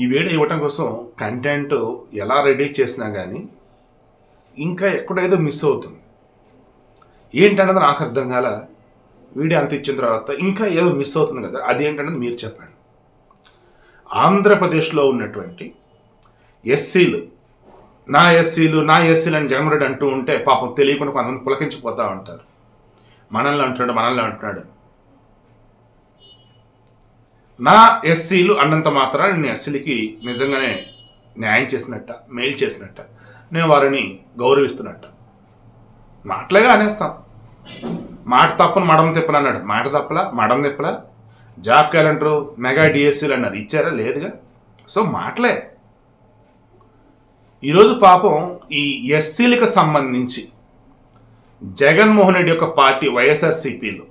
ఈ వీడియో ఇవ్వటం కోసం కంటెంట్ ఎలా రెడీ చేసినా కానీ ఇంకా ఎక్కడేదో మిస్ అవుతుంది ఏంటన్నది నాకు అర్థం కాల వీడియో అంత ఇచ్చిన తర్వాత ఇంకా ఏదో మిస్ అవుతుంది కదా అది ఏంటన్నది మీరు చెప్పండి. ఆంధ్రప్రదేశ్లో ఉన్నటువంటి ఎస్సీలు నా ఎస్సీలు నా ఎస్సీలు అని జగన్మోహన్ రెడ్డి అంటూ ఉంటే పాపం తెలియకుండా కొంతమంది పులకించిపోతూ ఉంటారు. మనల్ని అంటున్నాడు మనల్ని అంటున్నాడు. నా ఎస్సీలు అన్నంత మాత్రాన నేను ఎస్సీలకి నిజంగానే న్యాయం చేసినట్ట మేలు చేసినట్ట నేను వారిని గౌరవిస్తున్నట్ట. మాటలేగా అనేస్తాం మాట తప్పని మడం తిప్పను అన్నాడు మాట తప్పలా? మడం తిప్పలా? జాబ్ క్యాలెండరు మెగా డిఎస్సీలు అన్నారు. ఇచ్చారా? లేదుగా. సో మాటలే. ఈరోజు పాపం ఈ ఎస్సీలకు సంబంధించి జగన్మోహన్ రెడ్డి యొక్క పార్టీ వైఎస్ఆర్సీపీలో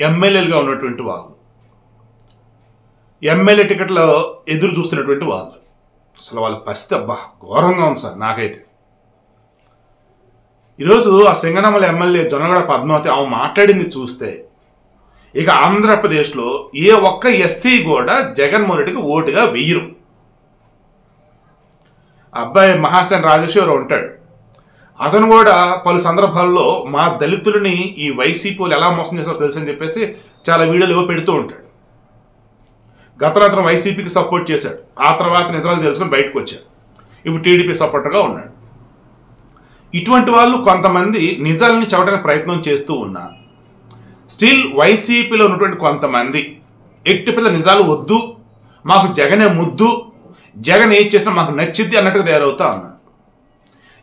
ఎమ్మెల్యేలుగా ఉన్నటువంటి వాళ్ళు ఎమ్మెల్యే టికెట్లో ఎదురు చూస్తున్నటువంటి వాళ్ళు. అసలు వాళ్ళ పరిస్థితి అబ్బా ఘోరంగా ఉంది సార్ నాకైతే. ఈరోజు ఆ సింగనమల ఎమ్మెల్యే జొన్నగడ పద్మావతి ఆమె మాట్లాడింది చూస్తే ఇక ఆంధ్రప్రదేశ్లో ఏ ఒక్క ఎస్సీ కూడా జగన్మోహన్ రెడ్డికి ఓటుగా వెయ్యరు. అబ్బాయి మహాసేన్ రాజేశ్వర ఉంటాడు. అతను కూడా పలు సందర్భాల్లో మా దళితులని ఈ వైసీపీ వాళ్ళు ఎలా మోసం చేస్తారో తెలుసు అని చెప్పేసి చాలా వీడియోలు ఏవో పెడుతూ ఉంటాడు. గతంలో అతను వైసీపీకి సపోర్ట్ చేశాడు. ఆ తర్వాత నిజాలు తెలుసుకొని బయటకు వచ్చాడు. ఇప్పుడు టీడీపీ సపోర్టర్గా ఉన్నాడు. ఇటువంటి వాళ్ళు కొంతమంది నిజాలని చెప్పడానికి ప్రయత్నం చేస్తూ ఉన్నా స్టిల్ వైసీపీలో ఉన్నటువంటి కొంతమంది ఎట్టి పిల్ల నిజాలు వద్దు మాకు జగనే ముద్దు జగన్ ఏం చేసినా మాకు నచ్చిద్ది అన్నట్టుగా తయారవుతా ఉన్నారు.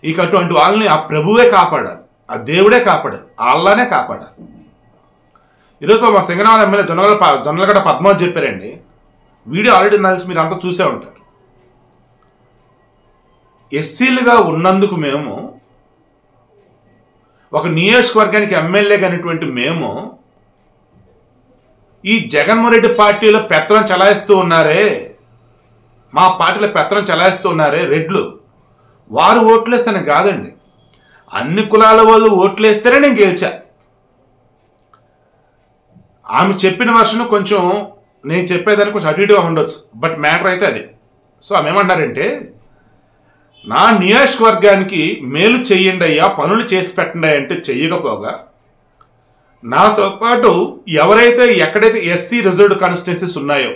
ఇక అటువంటి వాళ్ళని ఆ ప్రభువే కాపాడాలి ఆ దేవుడే కాపాడాలి అల్లానే కాపాడాలి. ఈరోజు మా సింగనాల ఎమ్మెల్యే జొన్నగడ జొన్నలగడ పద్మావతి చెప్పారండి వీడియో ఆల్రెడీ తెలిసి మీరు అంతా చూసే ఉంటారు. ఎస్సీలుగా ఉన్నందుకు మేము ఒక నియోజకవర్గానికి ఎమ్మెల్యే కానిటువంటి మేము ఈ జగన్మోహన్ రెడ్డి పార్టీలో పెత్తనం చలాయిస్తూ ఉన్నారే మా పార్టీలో పెత్తనం చలాయిస్తూ ఉన్నారే రెడ్లు. వారు ఓట్లేస్తేనే కాదండి. అన్ని కులాల వాళ్ళు ఓట్లేస్తేనే నేను గెలిచా. ఆమె చెప్పిన వర్షను కొంచెం నేను చెప్పేదానికి కొంచెం అటు ఇటుగా ఉండొచ్చు. బట్ మ్యాటర్ అయితే అది. సో ఆమె ఏమన్నారంటే నా నియోజకవర్గానికి మేలు చెయ్యండి అయ్యా పనులు చేసి పెట్టండి అంటే చెయ్యకపోగా నాతో పాటు ఎవరైతే ఎక్కడైతే ఎస్సీ రిజర్వ్డ్ కాన్స్టిట్యున్సీస్ ఉన్నాయో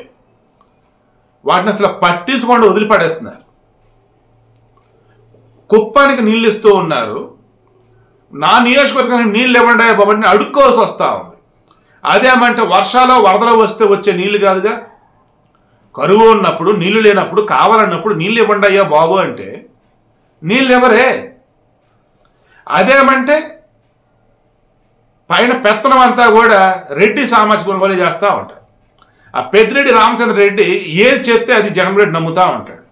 వాటిని అసలు పట్టించుకోండి వదిలిపడేస్తున్నారు. కుప్పానికి నీళ్ళు ఇస్తూ ఉన్నారు. నా నియోజకవర్గానికి నీళ్ళు ఇవ్వండి అయ్యా బాబు అడుక్కోవాల్సి వస్తూ ఉంది. అదేమంటే వర్షాలు వరదలు వస్తే వచ్చే నీళ్ళు కాదుగా? కరువు ఉన్నప్పుడు నీళ్ళు లేనప్పుడు కావాలన్నప్పుడు నీళ్ళు ఇవ్వండి అయ్యా బాబు అంటే నీళ్ళు ఎవరే అదేమంటే పైన పెత్తనం అంతా కూడా రెడ్డి సామాజిక కొనుగోలు చేస్తూ ఉంటారు. ఆ పెద్దిరెడ్డి రామచంద్ర రెడ్డి ఏది చెప్తే అది జగన్ రెడ్డి నమ్ముతా ఉంటాడు.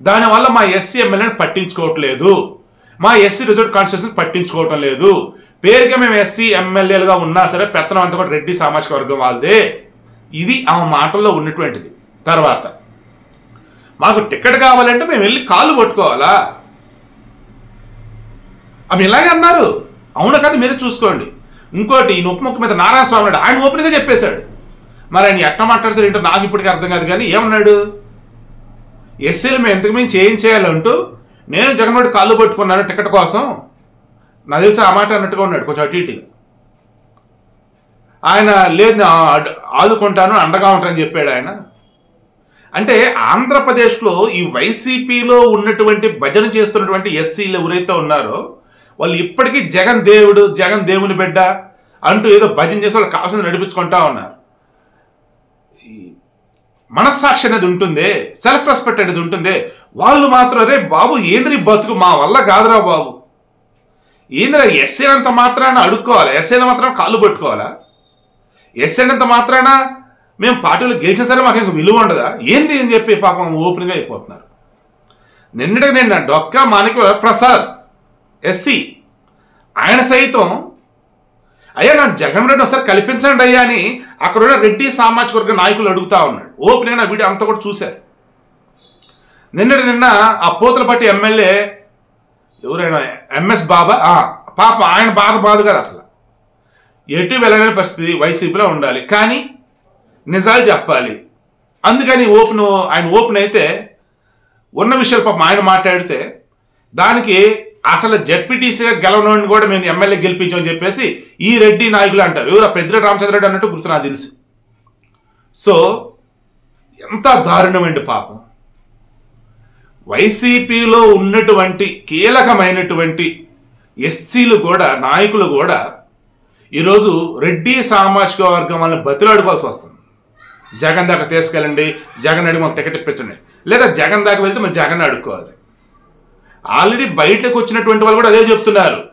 దానివల్ల మా ఎస్సీ ఎమ్మెల్యేని పట్టించుకోవట్లేదు. మా ఎస్సీ రిజర్వ్ కాన్స్టిట్యూషన్ పట్టించుకోవటం లేదు. పేరుగా మేము ఎస్సీ ఎమ్మెల్యేలుగా ఉన్నా సరే పెత్తనం అంతా కూడా రెడ్డి సామాజిక వర్గం వాళ్ళదే. ఇది ఆ మాటల్లో ఉన్నటువంటిది. తర్వాత మాకు టికెట్ కావాలంటే మేము వెళ్ళి కాళ్ళు పట్టుకోవాలా? అవి ఇలాగే అన్నారు. అవును కదా మీరే చూసుకోండి. ఇంకోటి ఈ నొప్పి ముక్క మీద నారాయణస్వామి నాయుడు ఆయన ఓపెన్గా చెప్పేశాడు. మరి ఆయన ఎట్ట మాట్లాడతాడు ఏంటో నాకు ఇప్పటికీ అర్థం కాదు కానీ ఏమన్నాడు? ఎస్సీలు మేము ఎంతకు మేము ఏం చేయాలంటూ? నేను జగన్మోహన్ కాళ్ళు పట్టుకున్నాను టికెట్ కోసం. నాకు తెలిసి ఆ మాట అన్నట్టుగా ఉన్నాడు కొంచెం అటు ఇటుగా ఆయన లేదు ఆదుకుంటాను అండగా ఉంటానని చెప్పాడు ఆయన. అంటే ఆంధ్రప్రదేశ్లో ఈ వైసీపీలో ఉన్నటువంటి భజన చేస్తున్నటువంటి ఎస్సీలు ఎవరైతే ఉన్నారో వాళ్ళు ఇప్పటికీ జగన్ దేవుడు జగన్ దేవుని బిడ్డ అంటూ ఏదో భజన చేసి వాళ్ళు కావాల్సింది నడిపించుకుంటా ఉన్నారు. మనస్సాక్షి అనేది ఉంటుంది సెల్ఫ్ రెస్పెక్ట్ అనేది ఉంటుంది. వాళ్ళు మాత్రం రే బాబు ఏంద్రి బతుకు? మా వల్ల కాదురా బాబు. ఏంద్రా అంత మాత్రాన అడుక్కోవాలి? ఎస్సీల మాత్రం కాళ్ళు పట్టుకోవాలా? అంత మాత్రాన మేము పార్టీలో గెలిచేసరే మాకు ఇంకా విలువ ఉండదా? ఏంది అని చెప్పి పాపం ఓపెన్గా అయిపోతున్నారు. నిన్నటికి నిన్న డొక్క మాణిక ప్రసాద్ ఎస్సీ ఆయన సైతం అయ్యా నా జగన్ రెడ్డి ఒకసారి కల్పించండి అయ్యా అని అక్కడ ఉన్న రెడ్డి సామాజిక వర్గ నాయకులు అడుగుతా ఉన్నాడు. ఓపెన్గా నా వీడియో అంతా కూడా చూశారు. నిన్నటి నిన్న ఆ పోతలపట్టి ఎమ్మెల్యే ఎవరైనా ఎంఎస్ బాబా పాప ఆయన బాధ బాధ కదా అసలు. ఎటు వెళ్ళలేని పరిస్థితి వైసీపీలో ఉండాలి. కానీ నిజాలు చెప్పాలి. అందుకని ఓపెన్ ఆయన ఓపెన్ అయితే ఉన్న విషయాలు పాపం ఆయన మాట్లాడితే దానికి అసలు జడ్పీటీసీగా గెలవనోడిని కూడా మేము ఎమ్మెల్యే గెలిపించామని చెప్పేసి ఈ రెడ్డి నాయకులు అంటారు. ఎవరు? ఆ పెద్దిరెడ్డి అన్నట్టు గుర్తు నాకు తెలుసు. సో ఎంత దారుణమండి పాపం? వైసీపీలో ఉన్నటువంటి కీలకమైనటువంటి ఎస్సీలు కూడా నాయకులు కూడా ఈరోజు రెడ్డి సామాజిక వర్గం వాళ్ళని బతిలాడుకోవాల్సి వస్తుంది. జగన్ దాకా తీసుకెళ్ళండి జగన్ అడిగి మాకు టికెట్ ఇప్పించండి. లేదా జగన్ దాకా వెళ్తే మనం జగన్ అడుక్కోవాలి. ఆల్రెడీ బయటకు వచ్చినటువంటి వాళ్ళు కూడా అదే చెప్తున్నారు.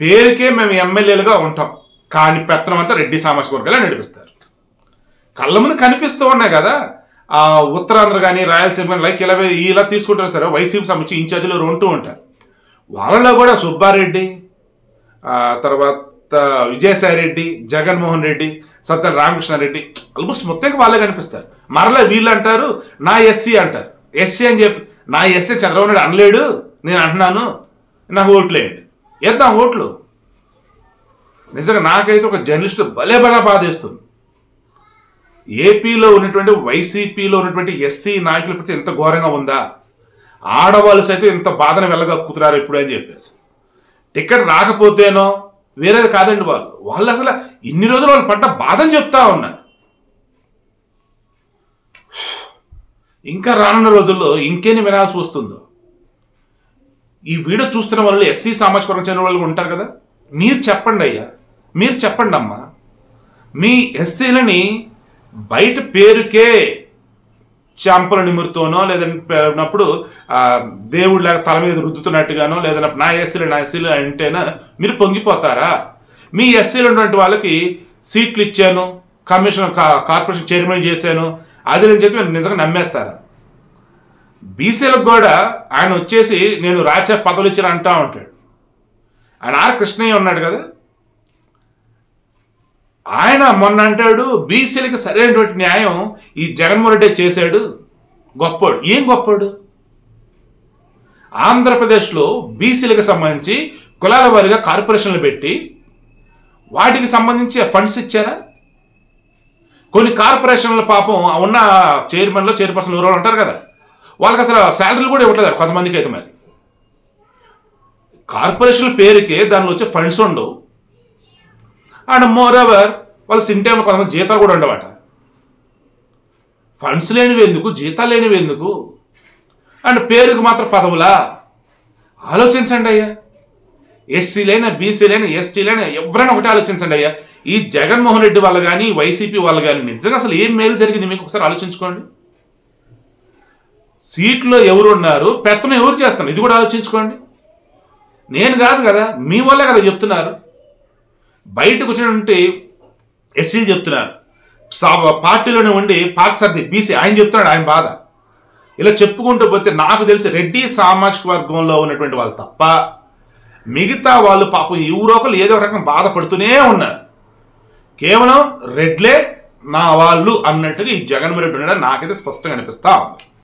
పేరుకే మేము ఎమ్మెల్యేలుగా ఉంటాం. కానీ పెత్తనం అంతా రెడ్డి సామాజిక వర్గాలే నడిపిస్తారు. కళ్ళ ముందు కనిపిస్తూ ఉన్నాయి కదా. ఉత్తరాంధ్ర కానీ రాయలసీమ కానీ లైక్ ఇలా ఇలా తీసుకుంటారు సరే. వైసీపీ సంబంధించి ఇన్ఛార్జీలు ఉంటూ ఉంటారు. వాళ్ళలో కూడా సుబ్బారెడ్డి తర్వాత విజయసాయి రెడ్డి జగన్మోహన్ రెడ్డి సత్య రామకృష్ణారెడ్డి ఆల్మోస్ట్ మొత్తం వాళ్ళే కనిపిస్తారు. మరలా వీళ్ళు అంటారు నా ఎస్సీ అంటారు. ఎస్సీ అని చెప్పి నా ఎస్సీ చంద్రబాబు నాయుడు అనలేడు నేను అంటున్నాను నాకు ఓట్లేయండి వేద్దాం ఓట్లు. నిజంగా నాకైతే ఒక జర్నలిస్ట్ భలే భలే బాధేస్తుంది. ఏపీలో ఉన్నటువంటి వైసీపీలో ఉన్నటువంటి ఎస్సీ నాయకుల ప్రతి ఎంత ఘోరంగా ఉందా? ఆడవాళ్ళు సైతం ఇంత బాధను వెళ్ళగక్కుతున్నారు ఇప్పుడు అని చెప్పేసి. టికెట్ రాకపోతేనో వేరేది కాదండి వాళ్ళు. వాళ్ళు అసలు ఇన్ని రోజులు వాళ్ళు పడ్డ బాధని చెప్తా ఉన్నారు. ఇంకా రానున్న రోజుల్లో ఇంకేని వినాల్సి వస్తుందో? ఈ వీడియో చూస్తున్న వాళ్ళు ఎస్సీ సామాజిక వర్గం చెందిన వాళ్ళు ఉంటారు కదా? మీరు చెప్పండి అయ్యా. మీరు చెప్పండి అమ్మా మీ ఎస్సీలని బయట పేరుకే చెంపలు నిమురుతోనో లేదన్నప్పుడు దేవుడిలాగా తల మీద రుద్దుతున్నట్టుగానో లేదన్నా నా ఎస్సీలు నా ఎస్సీలు అంటేనా మీరు పొంగిపోతారా? మీ ఎస్సీలు ఉన్నటువంటి వాళ్ళకి సీట్లు ఇచ్చాను కమిషన్ కా- కార్పొరేషన్ చైర్మన్ చేశాను అది నేను చెప్పి నిజంగా నమ్మేస్తారా? బీసీలకు కూడా ఆయన వచ్చేసి నేను రాజ్యసభ పదవులు ఇచ్చాను అంటా ఉంటాడు. ఆయన ఆర్ కృష్ణయ్య ఉన్నాడు కదా? ఆయన మొన్న అంటాడు బీసీలకి సరైనటువంటి న్యాయం ఈ జగన్మోహన్ రెడ్డి చేశాడు. గొప్పోడు. ఏం గొప్పోడు? ఆంధ్రప్రదేశ్లో బీసీలకు సంబంధించి కులాల వారిగా కార్పొరేషన్లు పెట్టి వాటికి సంబంధించి ఫండ్స్ ఇచ్చారా? కొన్ని కార్పొరేషన్ల పాపం ఉన్న చైర్మన్లో చైర్పర్సన్ ఎవరో ఉంటారు కదా వాళ్ళకి అసలు శాలరీలు కూడా ఇవ్వట్లేదు కొంతమందికి అయితే మరి. కార్పొరేషన్ల పేరుకే దానిలో వచ్చే ఫండ్స్ ఉండవు. అండ్ మోర్ ఎవర్ వాళ్ళకి సింటైమ్ కొంతమంది జీతాలు కూడా ఉండవట. ఫండ్స్ లేనివి ఎందుకు? జీతాలు లేనివి ఎందుకు? అండ్ పేరుకు మాత్రం పదవులా? ఆలోచించండి అయ్యా. ఎస్సీలైనా బీసీలైనా ఎస్టీలైనా ఎవరైనా ఒకటి ఆలోచించండి అయ్యా. ఈ జగన్మోహన్ రెడ్డి వాళ్ళు కానీ వైసీపీ వాళ్ళు కానీ నిజంగా అసలు ఏం మేలు జరిగింది మీకు ఒకసారి ఆలోచించుకోండి. సీట్లో ఎవరు ఉన్నారు? పెత్తనం ఎవరు చేస్తున్నారు? ఇది కూడా ఆలోచించుకోండి. నేను కాదు కదా మీ వల్లే కదా చెప్తున్నారు. బయటకు వచ్చినటువంటి ఎస్సీలు చెప్తున్నారు. సా- పార్టీలోనే ఉండి పార్టీ సర్ది బీసీ ఆయన చెప్తున్నాడు ఆయన బాధ. ఇలా చెప్పుకుంటూ పోతే నాకు తెలిసి రెడ్డి సామాజిక వర్గంలో ఉన్నటువంటి వాళ్ళు తప్ప మిగతా వాళ్ళు పాపం ఎవరో ఒకరు ఏదో రకం బాధపడుతూనే ఉన్నారు. కేవలం రెడ్లే నా వాళ్ళు అన్నట్టుగా ఈ జగన్మోహన్ రెడ్డి ఉండడం నాకైతే స్పష్టంగా అనిపిస్తా ఉంది.